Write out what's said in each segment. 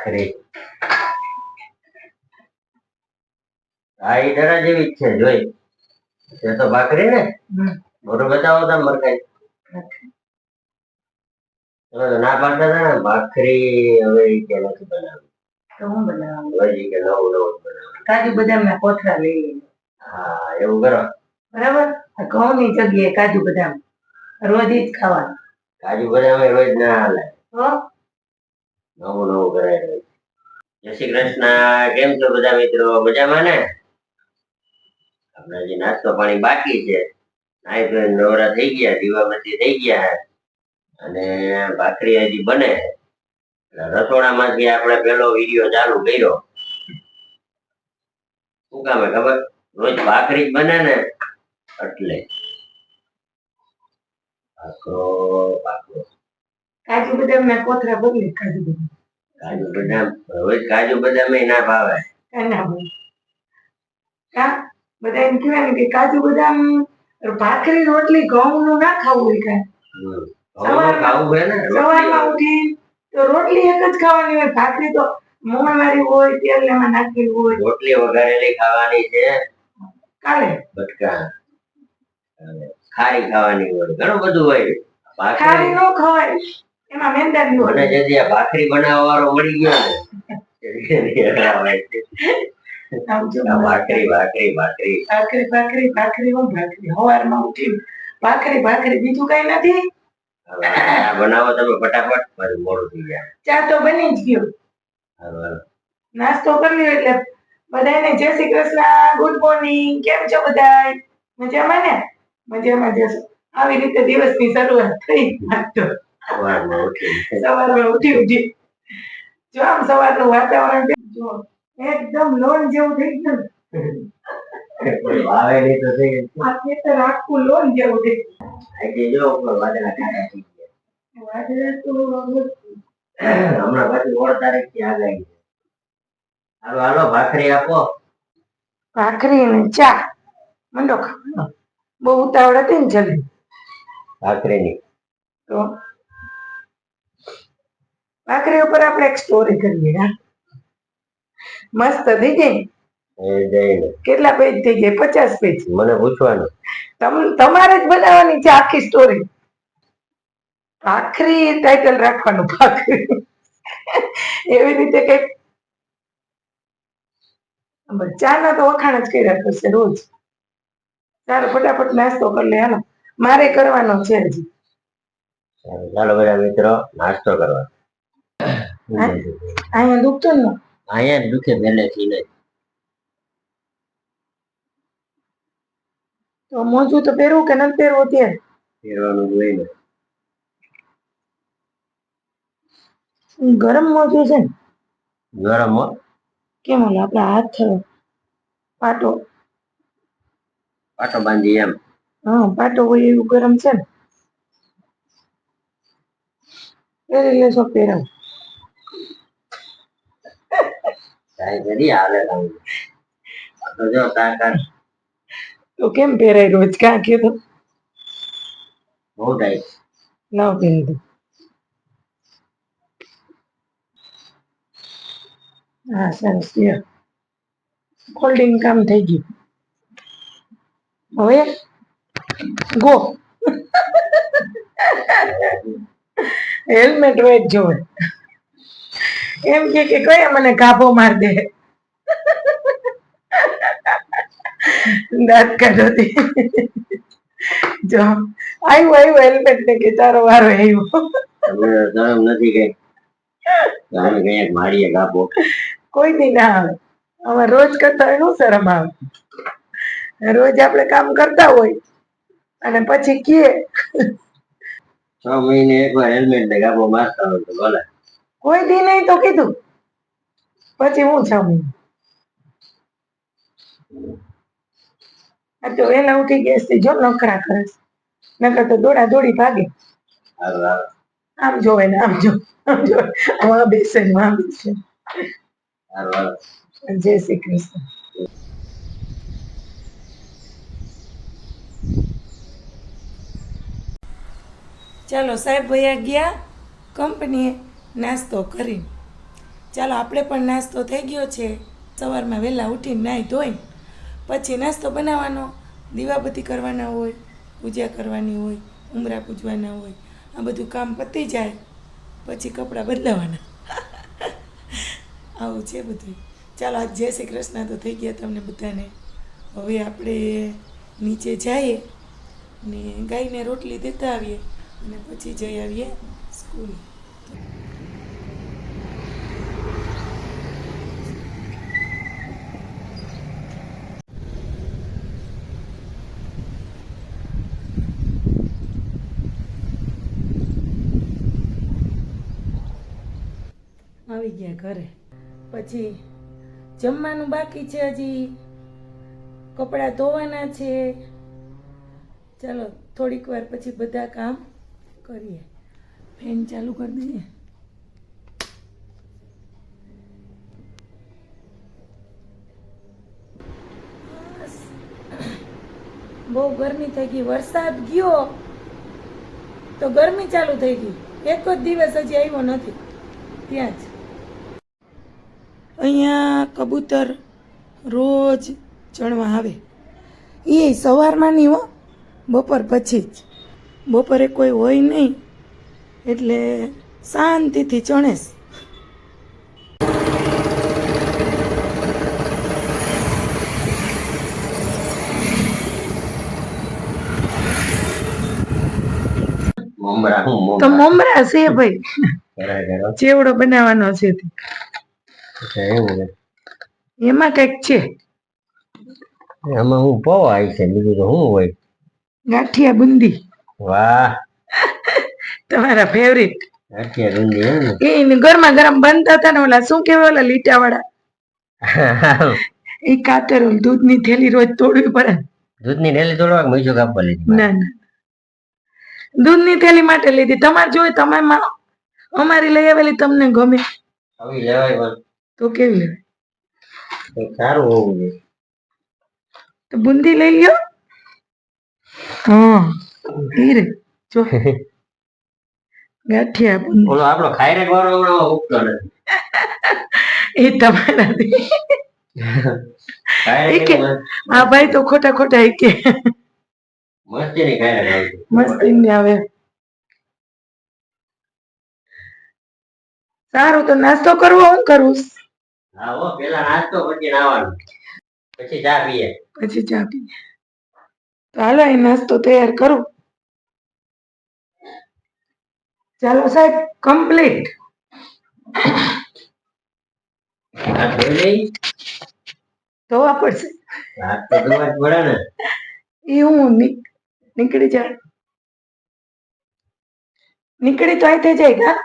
ભાખરી હા એ ડરા જેવી જ છે જોઈ. તે તો ભાખરી ને? બોરો બતાવો તમે મરકાઈ તમે તો ના પાડતા હતા ને ભાખરી હવે કે નથી બનાવી તો હું બનાવવાનું હજી કે નવું નવું કાજુ બદામના કોથળા લઈ લઈએ. હા એવું કરો. બરાબર? ઘઉં ની જગ્યાએ કાજુ બદામ રોજ જ ખાવાનું. કાજુ બદામ રોજ ના હાલે. હો? નવું નવું કરાય જય શ્રી કૃષ્ણ. કેમ છો બધા મિત્રો? મજામાં ને? આપણે હજી નાસ્તો પાણી બાકી છે. નાઈ નવરા થઈ ગયા દીવાબત્તી થઈ ગયા. અને ભાખરી હજી બને. રસોડામાંથી આપણે પેલો વીડિયો ચાલુ કર્યો. શું કામે ખબર? રોજ ભાખરી જ બને ને. એટલે. ભાખરો ભાખરો. કાજુ બદામના કોથરા બદલે કાજુ બદામ. કાજુ બદામ? હવે કાજુ બદામ ના ભાવે. ના ભાવે. કા બધા એમ કહેવાય ને કે કાજુ બદામ ભાખરી રોટલી ઘઉંનું ના ખાવું હોય કાંઈ. હમ. હવે ખાવું હોય ને? સવારમાં ઉઠી તો રોટલી એક જ ખાવાની હોય ભાખરી તો મોણ હોય તેલ એમાં નાખેલી હોય. રોટલી વઘારેલી ખાવાની છે. કાલે? બટકા. ખારી ખાવાની હોય. ઘણું બધું હોય. ખારી ભાખરી નો ખવાય. એમાં ભાખરી બનાવવા વાળો મળી ગયો ને ભાખરી ભાખરી ભાખરી. ભાખરી ભાખરી ભાખરી ભાખરી. સવારમાં ઉઠી ભાખરી ભાખરી બીજું કઈ નથી? બનાવો તમે ફટાફટ મારું મોડું થઈ ગયા ચા તો બની જ ગયો. નાસ્તો કર્યો એટલે બધાને જય શ્રી કૃષ્ણ ગુડ મોર્નિંગ. કેમ છો બધાય? મજામાં ને? મજામાં જશો આવી રીતે દિવસની શરૂઆત થઈ. આજ તો સવારમાં ઉઠી. સવારમાં ઉઠી ઉઠી. જો આમ સવારનું વાતાવરણ જો એકદમ લોન જેવું થઈ ગયું. ને. નહીં તો થઈ આ ખેતર આખું લોન જેવું થઈ ગયું. જો ઉપર વાદળા કાળા થઈ ગયા. વાદળા તો હમણાં પાછી ઓળ તારીખથી આગાહી હાલો હાલો ભાખરી આપો. ભાખરી ને ચા. મંડો બહુ ઉતાવળ હતી ને જલ્દી. ભાખરીની. તો ભાખરી ઉપર આપણે એક સ્ટોરી કરીએ હા મસ્ત થઈ ગઈ કેટલા પેજ થઈ ગયા? પચાસ પેજ મને પૂછવાનું. તમારે જ બનાવવાની છે આખી સ્ટોરી ભાખરી ટાઇટલ રાખવાનું ભાખરી. એવી રીતે કંઈક. ચાના તો વખાણ જ કર્યા કરશે રોજ. ચાલો ફટાફટ નાસ્તો કરી લે હાલો. મારે કરવાનો છે હજી. ચાલો બધા મિત્રો નાસ્તો કરવા અહીંયા દુખતો ને? અહીંયા દુખે પહેલેથી ને તો મોજું તો પહેરવું કે નથી પહેરવું અત્યારે? પહેરવાનું હોય ને. ગરમ મોજું છે ને? ગરમ હો. કેમ ઓલા આપણા હાથ પાટો? પાટો બાંધી એમ. હા પાટો હોય એવું ગરમ છે ને? પહેરી લેશો પહેરાવ. કાંઈ કરી હાલે તો જો તાકાત તો કેમ પહેરાય રોજ? ક્યાં કીધું બહુ ટાઈટ. ન પહેરી હા સરસ લ્યો. ફોલ્ડિંગ કામ થઈ ગયું. હવે? ગો. હેલ્મેટ વેચ જોવે. એમ કે કે કયા મને કાપો માર દે? દાંત કાઢોતી. જો આવ્યું આવ્યું હેલ્મેટ ને કે તારો વારો આવ્યો તમને નથી કઈ. તમે કઈ મારીએ કાપો કોઈ દી ના આવે. અમે રોજ કરતા હોયનું શરમ આવે. રોજ આપણે કામ કરતા હોય અને પછી કીએ. છ મહિને એકવાર હેલ્મેટ ને ગાબો મારતા હોય તો ભલે. કોઈ દી નહીં તો કીધું. પછી હું છ આ તો વહેલા ઉઠી ગેસથી જો નખરા કરે નકર તો દોડા દોડી ભાગે. આમ જોવે ને આમ જો આમ જો આમાં બેસે ને આમ બેસે જય શ્રી કૃષ્ણ. ચાલો સાહેબ ભૈયા ગયા કંપનીએ. નાસ્તો કરી. ચાલો, આપણે પણ નાસ્તો થઈ ગયો છે. સવારમાં વહેલા ઉઠીને નાહી ધોઈ, પછી નાસ્તો બનાવવાનો. દીવાબત્તી કરવાના હોય, પૂજા કરવાની હોય, ઉમરા પૂજવાના હોય, આ બધું કામ પતી જાય, પછી કપડાં બદલાવાના. આવું છે બધું. ચાલો, આજ જય શ્રી કૃષ્ણ તો થઈ ગયા તમને બધાને. હવે આપણે નીચે જઈએ ને ગાયને રોટલી દેતા આવીએ અને પછી જઈ આવીએ સ્કૂલ. આવી ગયા ઘરે. પછી જમવાનું બાકી છે હજી. કપડાં ધોવાના છે. ચાલો, થોડીક વાર પછી બધા કામ કરીએ. ફેન ચાલુ કરી દઈએ. બહુ ગરમી થઈ ગઈ. વરસાદ ગયો તો ગરમી ચાલુ થઈ ગઈ. એક જ દિવસ હજી આવ્યો નથી. ત્યાં જ. અહીંયા કબૂતર રોજ ચણવા આવે. એ સવારમાં નહીં હો બપોર પછી જ. બપોરે કોઈ હોય નહીં એટલે શાંતિથી ચણેશ તો મમરા છે ભાઈ. ચેવડો બનાવવાનો છે. અચ્છા, એવું છે. એમાં કંઈક છે? આમાં હું પૌવા આવી છે બીજું તો શું હોય? ગાંઠિયા બુંદી વાહ. તમારા ફેવરિટ ગાંઠિયા બુંદી એમ ને? એ ગરમા ગરમ બનતા હતા ને ઓલા શું કહેવાય ઓલા લીટા વાળા એ કાતર દૂધ દૂધની થેલી રોજ તોડવી પડે દૂધની થેલી તોડવા મૈસો કાપવા લીધી ના ના. દૂધની થેલી માટે લીધી. તમારે જોઈ તમે અમારી લઈ આવેલી તમને ગમે. આવી લેવાય તો કેવી લેવાય સારું હોવું જોઈએ. તો બુંદી લઈ લ્યો. હા ધીરે જો. ગાંઠિયા બુંદી. ઓલો આપણો વાળો હમણાં ઉગતો નથી એ એનું આ ભાઈ તો ખોટા ખોટા કે. મસ્તી ની આવે. સારું તો નાસ્તો કરવો હું કરું. હા હો પેલા નાસ્તો પછી નાવાનું પછી ચા પીએ. પછી ચા પીએ. તો હાલો એ નાસ્તો તૈયાર કરું. ચાલો સાહેબ કમ્પ્લીટ ધોવા પડશે. એ હું નીકળી જાય નીકળી તો આઈ થઈ જાય કા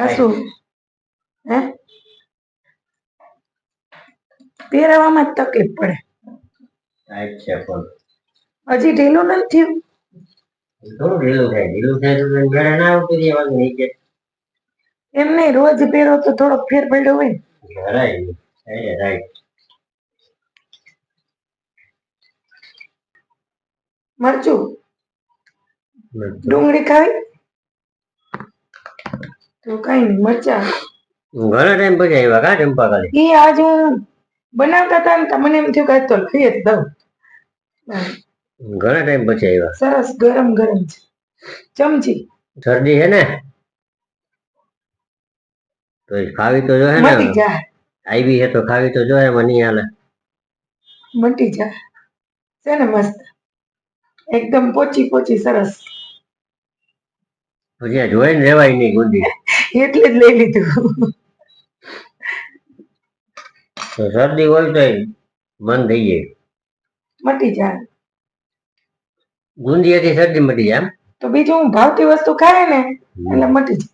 પાછું હે? પહેરવામાં જ તકલીફ પડે. હજી ઢીલું નથી થયું? થોડું ઢીલું થાય ઢીલું થાય તો ઘરે ના રહે વાંધો નીચે એમ નહીં રોજ પહેરો તો થોડોક ફેર પડ્યો હોય. રાઈટ. મરચું. ડુંગળી ખાવી? તો કઈ નહીં મરચા. ઘણા ટાઈમ પછી આવ્યા કા ચંપા કાલે? એ આજ હું બનાવતા હતા ને તો મને એમ થયું કે તો લઈ જ દઉં. ઘણા ટાઈમ પછી આવ્યા. સરસ ગરમ ગરમ છે. ચમચી. શરદી છે ને? તો ખાવી તો મટી ને જાય. આવી છે તો ખાવી તો જોઈએ મને નહીં હાલે મટી જાય. છે ને મસ્ત? એકદમ પોચી પોચી સરસ. પછી આ જોઈને રેવાય નહીં ગુંદી એટલે જ લઈ લીધું. તો શરદી હોય તો મન થઈ જાય. મટી જાય. ગુંદી હતી શરદી મટી જાય એમ? તો બીજું હું ભાવતી વસ્તુ ખાય ને એટલે મટી જાય.